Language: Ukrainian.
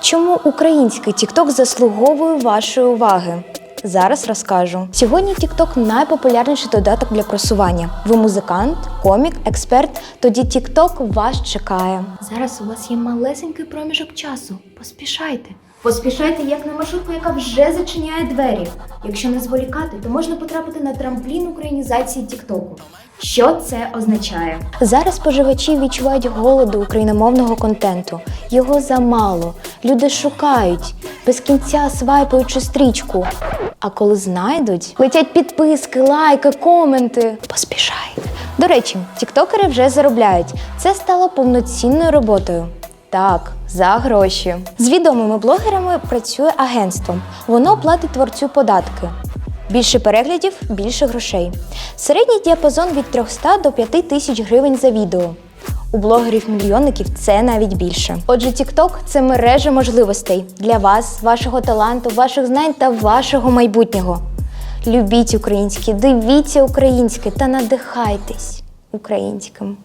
Чому український TikTok заслуговує вашої уваги? Зараз розкажу. Сьогодні TikTok найпопулярніший додаток для просування. Ви музикант, комік, експерт. Тоді TikTok вас чекає. Зараз у вас є малесенький проміжок часу. Поспішайте. Поспішайте як на маршрутку, яка вже зачиняє двері. Якщо не зволікати, то можна потрапити на трамплін українізації Тіктоку. Що це означає? Зараз споживачі відчувають голоду україномовного контенту. Його замало. Люди шукають, без кінця свайпаючи стрічку. А коли знайдуть, летять підписки, лайки, коменти. Поспішай. До речі, тіктокери вже заробляють. Це стало повноцінною роботою. Так, за гроші. З відомими блогерами працює агентство. Воно платить творцю податки. Більше переглядів, більше грошей. Середній діапазон від 300 до 5 тисяч гривень за відео. У блогерів-мільйонників це навіть більше. Отже, TikTok – це мережа можливостей для вас, вашого таланту, ваших знань та вашого майбутнього. Любіть українське, дивіться українське та надихайтесь українським.